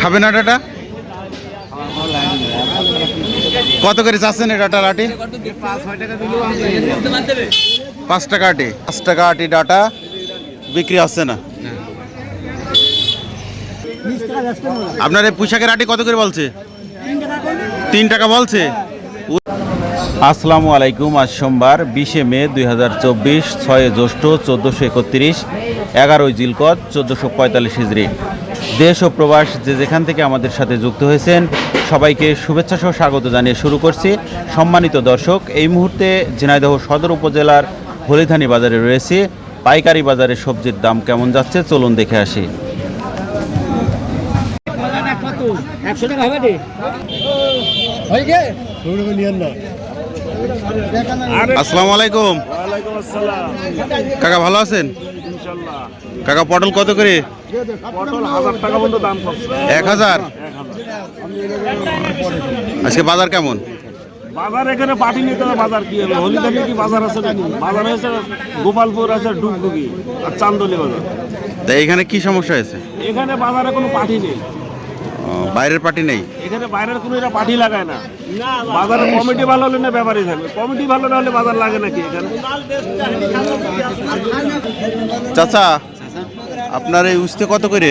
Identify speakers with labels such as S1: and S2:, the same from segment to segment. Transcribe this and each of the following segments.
S1: খাবে না ডাটা? কত করে চাচ্ছেন ডাটা লাটি পাঁচ টাকা আটি। পাঁচ টাকা আটি ডাটা বিক্রি হচ্ছে না। আপনার এই পোশাকের আটি কত করে বলছে? তিন টাকা বলছে। আসসালামু আলাইকুম, আজ সোমবার বিশে মে দুই হাজার চব্বিশ, ছয় জ্যৈষ্ঠ চোদ্দোশো একত্রিশ, এগারোই জিলকত, চোদ্দোশো পঁয়তাল্লিশ হিজড়ি দেশ ও প্রবাস যে যেখান থেকে আমাদের সাথে যুক্ত হয়েছেন সবাইকে শুভেচ্ছা সহ স্বাগত জানিয়ে শুরু করছি। সম্মানিত দর্শক এই মুহূর্তে ঝিনাইদহ সদর উপজেলার হলিধানি বাজারে রয়েছে। পাইকারি বাজারে সবজির দাম কেমন যাচ্ছে? চলুন দেখে আসি। আসসালামু আলাইকুম। কাকা ভালো আছেন? কাকা পটল কত করে?
S2: পটল হাজার টাকা পর্যন্ত দাম
S1: এক হাজার? আজকে বাজার কেমন?
S2: বাজার এখানে পাটি নিতে হবে বাজার কি হবে হলিদানি কি বাজার আছে নাকি? বাজার হয়েছে গোপালপুর আছে ডুগডুগি আর চান্দলি বাজার।
S1: তা এখানে কি সমস্যা হয়েছে?
S2: এখানে বাজারে কোনো পাটি নেই।
S1: বাইরের পার্টি নেই?
S2: এখানে বাইরের কোনো এরা পাটি লাগায় না। বাজারে কমিটি ভালো হলে না ব্যাপারই থাকবে কমিটি ভালো না হলে বাজার লাগে নাকি এখানে?
S1: চাচা আপনার এই উস্তে কত করে?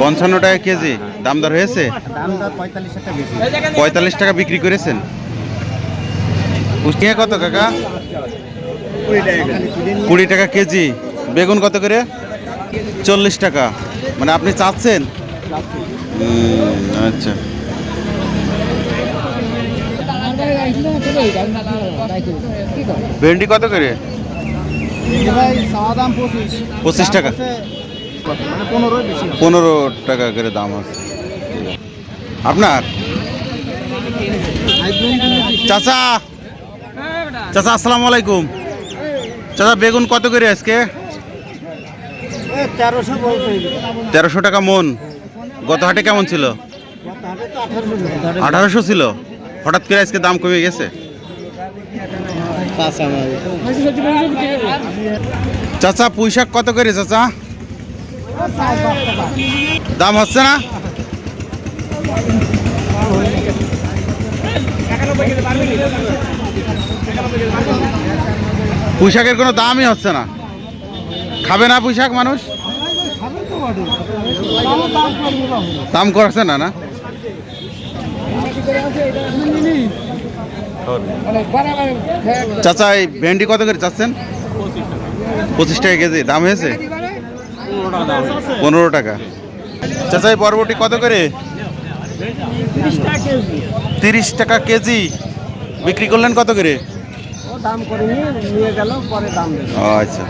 S3: পঞ্চান্ন টাকা
S1: কেজি। দাম দর হয়েছে?
S3: পঁয়তাল্লিশ টাকা
S1: পঁয়তাল্লিশ টাকা বিক্রি করেছেন। উস্তিয়া কত কাকা? কুড়ি টাকা কেজি। বেগুন কত করে? চল্লিশ টাকা। মানে আপনি চাচ্ছেন? আচ্ছা। ভেন্ডি কত করে?
S3: পঁচিশ
S1: টাকা।
S3: পনেরো
S1: টাকা করে দাম আছে। আপনার? চাচা! চাচা আসসালামু আলাইকুম। চাচা বেগুন কত করে আজকে?
S3: তেরোশো
S1: টাকা মন। গত হাটে কেমন ছিল? আঠারোশো ছিল। হঠাৎ করে আজকে দাম কমে গেছে? চাচা পুঁইশাক কত করে চাচা? দাম হচ্ছে না? পুঁইশাকের কোনো দামই হচ্ছে না। খাবে না পুঁইশাক মানুষ? দাম করছে না না? চাচা এই ভেন্ডি কত করে চাচ্ছেন? পঁচিশ টাকা কেজি দাম হয়েছে? পনেরো টাকা। চাচা এই বরবটি কত করে? তিরিশ টাকা কেজি। বিক্রি করলেন কত করে?
S3: দাম করে নিয়ে নিয়ে গেল পরে দাম
S1: ও আচ্ছা।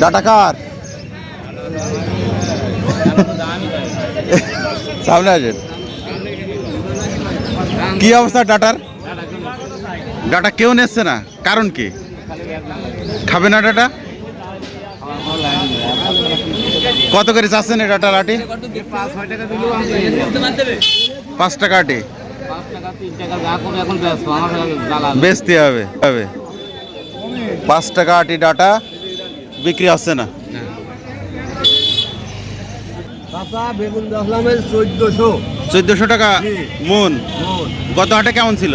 S1: ডাটা কার? সামনে আসেন। কি অবস্থা ডাটার? ডাটা কেউ নিচ্ছে না, কারণ কি? খাবে না ডাটা? কত করে চাচ্ছেন এই ডাটা লাটি
S3: পাঁচ টাকা
S1: আটি। বেচতে হবে হবে। পাঁচ টাকা আটি ডাটা। বিক্রি হচ্ছে না?
S3: চোদ্দশো।
S1: টাকা মন। গত হাটে কেমন ছিল?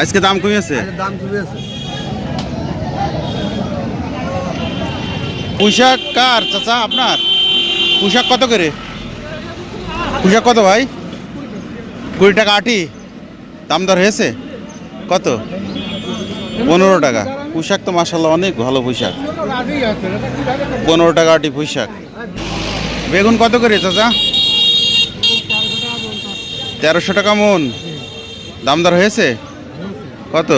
S1: আজকে দাম কমেছে
S3: দাম
S1: পোশাক কার চাচা আপনার? পোশাক কত করে? পোশাক কত ভাই? কুড়ি টাকা আটি। দাম দর হয়েছে? কত? পনেরো টাকা। পোশাক তো মাসাল্লাহ অনেক ভালো পোশাক। পনেরো টাকা আটি পোশাক। বেগুন কত করে চাচা? তেরোশো টাকা মন। দামদার হয়েছে? কত?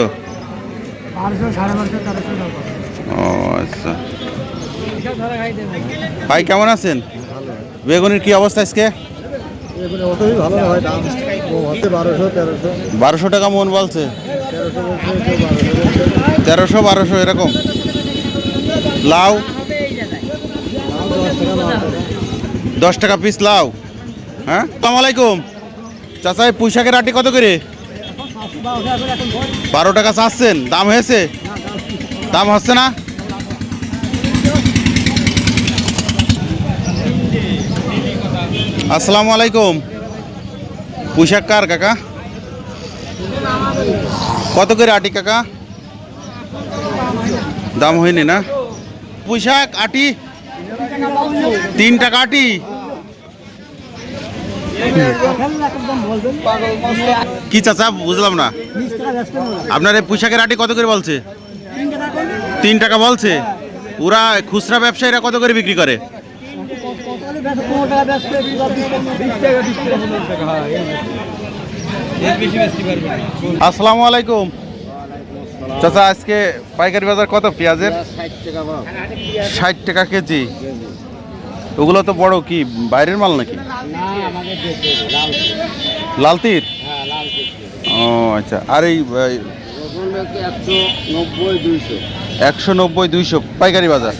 S1: ও আচ্ছা। ভাই কেমন আছেন? বেগুনের কি অবস্থা আজকে?
S3: বারোশো
S1: টাকা মন বলছে।
S3: তেরোশো বারোশো
S1: এরকম। লাউ।
S3: দশ টাকা
S1: পিস লাউ। হ্যাঁ? সালাম আলাইকুম। চাচাই পুঁশাকের আটি কত করে? বারো টাকা চাচ্ছেন। দাম হয়েছে? দাম হচ্ছে না? আসসালামু আলাইকুম। পুঁশাক কার, কাকা? কত করে আটি, কাকা? দাম হয়নি না? পোশাক আটি? তিন টাকা আটি। কি চাচা, বুঝলাম না। আপনার এই পোশাকের আটি কত করে বলছে? তিন টাকা বলছে। ওরা খুচরা ব্যবসায়ীরা কত করে বিক্রি করে? আসসালামু আলাইকুম। চাচা, আজকে পাইকারি বাজার কত? পেঁয়াজের? ষাট টাকা কেজি। ওগুলো তো বড় কি, বাইরের মাল নাকি? লালতির? ও আচ্ছা। আর এই
S3: একশো নব্বই, দুইশো,
S1: পাইকারি বাজার?